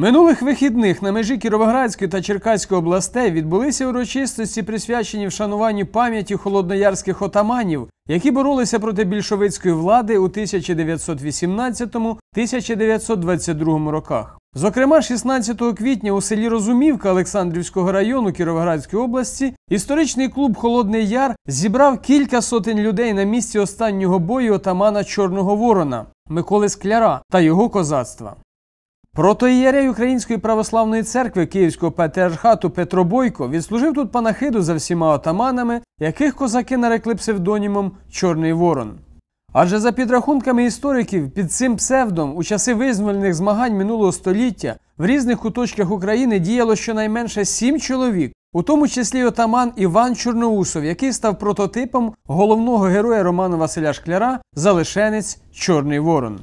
Минулих вихідних на межі Кіровоградської та Черкаської областей відбулися урочистості, присвячені вшануванню пам'яті холодноярських отаманів, які боролися проти більшовицької влади у 1918-1922 роках. Зокрема, 16 квітня у селі Розумівка Олександрівського району Кіровоградської області історичний клуб Холодний Яр зібрав кілька сотень людей на місці останнього бою отамана Чорного Ворона Миколи Скляра та його козацтва. Протоієрей Української православної церкви Київського патріархату Петро Бойко відслужив тут панахиду за всіма отаманами, яких козаки нарекли псевдонімом Чорний Ворон. Адже за підрахунками істориків, під цим псевдом у часи визвольних змагань минулого століття в різних куточках України діяло щонайменше сім чоловік, у тому числі отаман Іван Чорноусов, який став прототипом головного героя Романа Василя Шкляра Залишенець Чорний Ворон.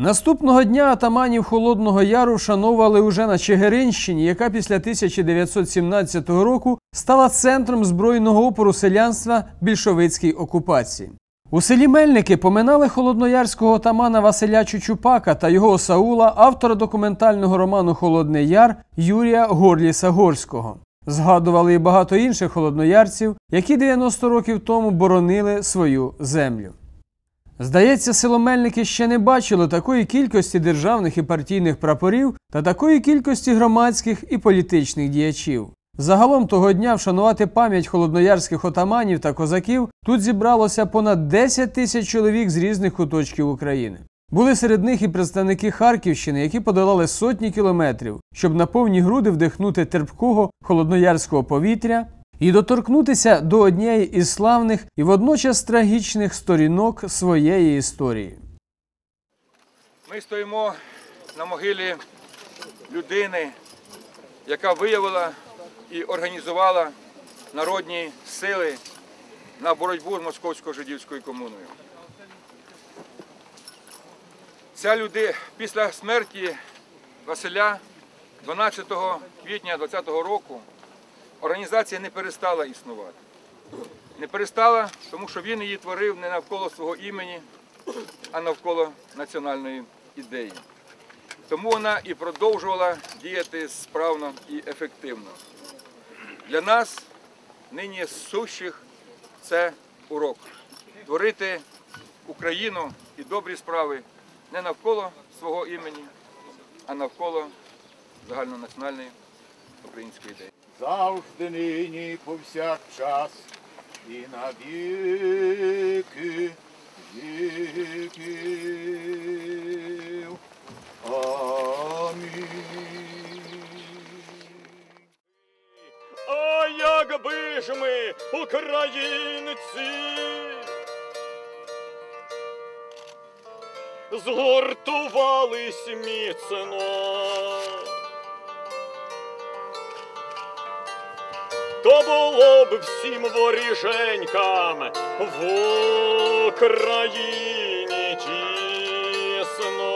Наступного дня атаманів Холодного Яру вшановували уже на Чигиринщині, яка після 1917 року стала центром збройного опору селянства більшовицькій окупації. У селі Мельники поминали холодноярського отамана Василя Чучупака та його осаула, автора документального роману Холодний Яр Юрія Горліса Горського. Згадували і багато інших холодноярців, які 90 років тому боронили свою землю. Здається, силомельники ще не бачили такої кількості державних і партійних прапорів та такої кількості громадських і політичних діячів. Загалом того дня вшанувати пам'ять холодноярських отаманів та козаків тут зібралося понад 10 тисяч чоловік з різних куточків України. Були серед них і представники Харківщини, які подолали сотні кілометрів, щоб на повні груди вдихнути терпкого холодноярського повітря і доторкнутися до однієї із славних і водночас трагічних сторінок своєї історії. Ми стоїмо на могилі людини, яка виявила і організувала народні сили на боротьбу з московсько-жидівською комуною. Ця людина після смерті Василя 12 квітня 2020 року організація не перестала існувати. Не перестала, тому що він її творив не навколо свого імені, а навколо національної ідеї. Тому вона і продовжувала діяти справно і ефективно. Для нас нині сущих це урок. Творити Україну і добрі справи не навколо свого імені, а навколо загальнонаціональної української ідеї. Завжди нині повсякчас і на віки віків. Амінь. А якби ж ми, українці, згуртувались міцно, то було б всім воріженькам в Україні тісно.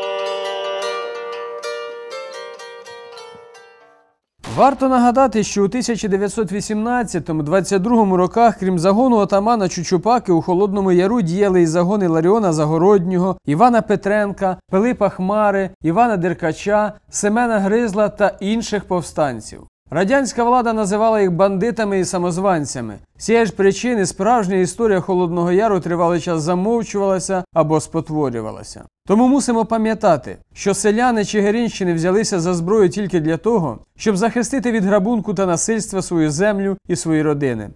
Варто нагадати, що у 1918-22 роках, крім загону отамана Чучупаки, у Холодному Яру діяли і загони Ларіона Загороднього, Івана Петренка, Пилипа Хмари, Івана Деркача, Семена Гризла та інших повстанців. Радянська влада називала їх бандитами і самозванцями. Цієї ж причини справжня історія Холодного Яру тривалий час замовчувалася або спотворювалася. Тому мусимо пам'ятати, що селяни Чигиринщини взялися за зброю тільки для того, щоб захистити від грабунку та насильства свою землю і свої родини.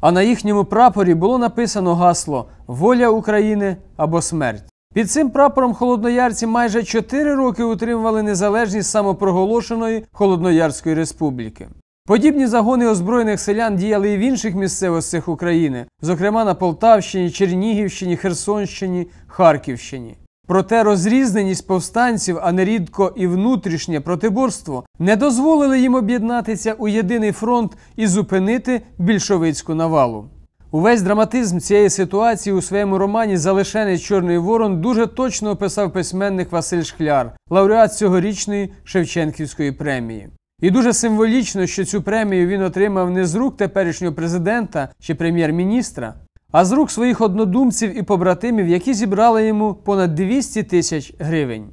А на їхньому прапорі було написано гасло Воля України або смерть. Під цим прапором холодноярці майже 4 роки утримували незалежність самопроголошеної Холодноярської республіки. Подібні загони озброєних селян діяли і в інших місцевостях України, зокрема на Полтавщині, Чернігівщині, Херсонщині, Харківщині. Проте розрізненість повстанців, а нерідко і внутрішнє протиборство, не дозволили їм об'єднатися у єдиний фронт і зупинити більшовицьку навалу. Увесь драматизм цієї ситуації у своєму романі Залишенець Чорний Ворон дуже точно описав письменник Василь Шкляр, лауреат цьогорічної Шевченківської премії. І дуже символічно, що цю премію він отримав не з рук теперішнього президента чи прем'єр-міністра, а з рук своїх однодумців і побратимів, які зібрали йому понад 200 тисяч гривень.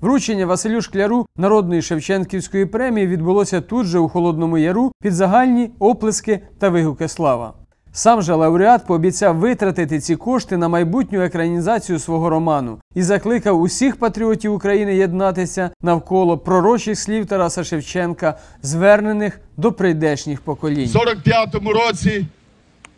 Вручення Василю Шкляру народної Шевченківської премії відбулося тут же у Холодному Яру під загальні оплески та вигуки слава. Сам же лауреат пообіцяв витратити ці кошти на майбутню екранізацію свого роману і закликав усіх патріотів України єднатися навколо пророчих слів Тараса Шевченка, звернених до прийдешніх поколінь. В 45-му році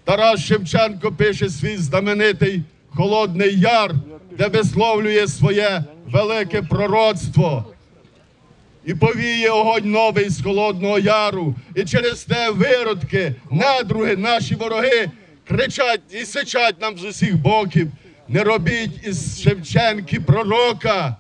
Тарас Шевченко пише свій знаменитий Холодний Яр, де висловлює своє велике пророцтво. І повіє огонь новий з Холодного Яру. І через те виродки, недруги, наші вороги кричать і сичать нам з усіх боків. Не робіть із Шевченки пророка.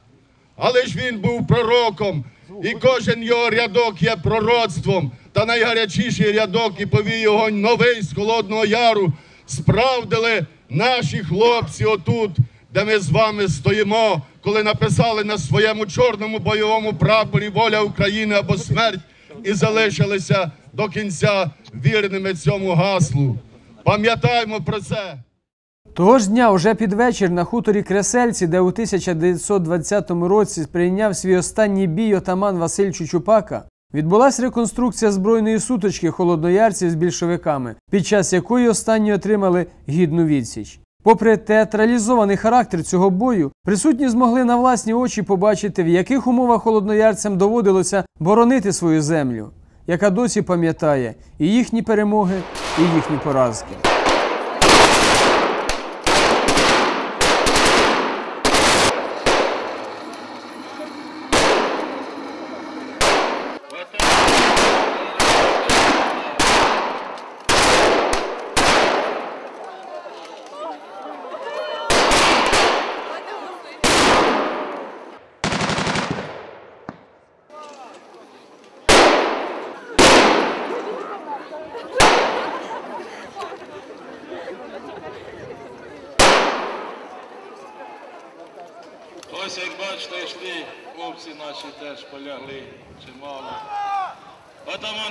Але ж він був пророком, і кожен його рядок є пророцтвом. Та найгарячіший рядок і повій огонь новий з Холодного Яру справдили наші хлопці отут, де ми з вами стоїмо, коли написали на своєму чорному бойовому прапорі воля України або смерть, і залишилися до кінця вірними цьому гаслу. Пам'ятаємо про це. Того ж дня, уже під вечір, на хуторі Кресельці, де у 1920 році прийняв свій останній бій отаман Василь Чучупака, відбулася реконструкція збройної сутички холодноярців з більшовиками, під час якої останні отримали гідну відсіч. Попри театралізований характер цього бою, присутні змогли на власні очі побачити, в яких умовах холодноярцям доводилося боронити свою землю, яка досі пам'ятає і їхні перемоги, і їхні поразки. Ose bačta i šli, kupci naši też poljahli, če malo. Pa tamo.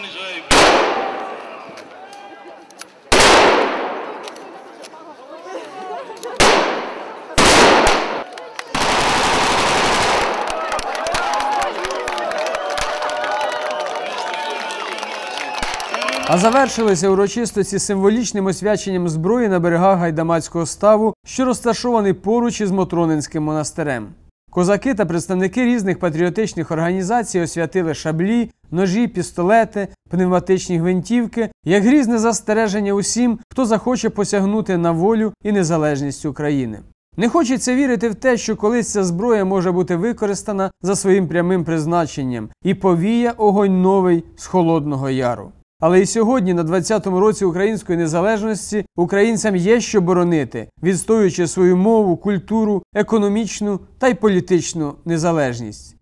А завершилися урочистості символічним освяченням зброї на берегах гайдамацького ставу, що розташований поруч із Мотронинським монастирем. Козаки та представники різних патріотичних організацій освятили шаблі, ножі, пістолети, пневматичні гвинтівки, як грізне застереження усім, хто захоче посягнути на волю і незалежність України. Не хочеться вірити в те, що колись ця зброя може бути використана за своїм прямим призначенням і повіє огонь новий з холодного яру. Але і сьогодні, на 20-му році української незалежності, українцям є що боронити, відстоюючи свою мову, культуру, економічну та й політичну незалежність.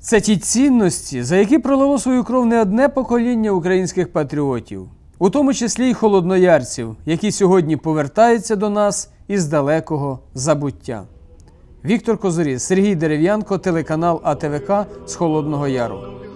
Це ті цінності, за які пролило свою кров не одне покоління українських патріотів, у тому числі й холодноярців, які сьогодні повертаються до нас із далекого забуття. Віктор Козоріс, Сергій Дерев'янко, телеканал АТВК з Холодного Яру.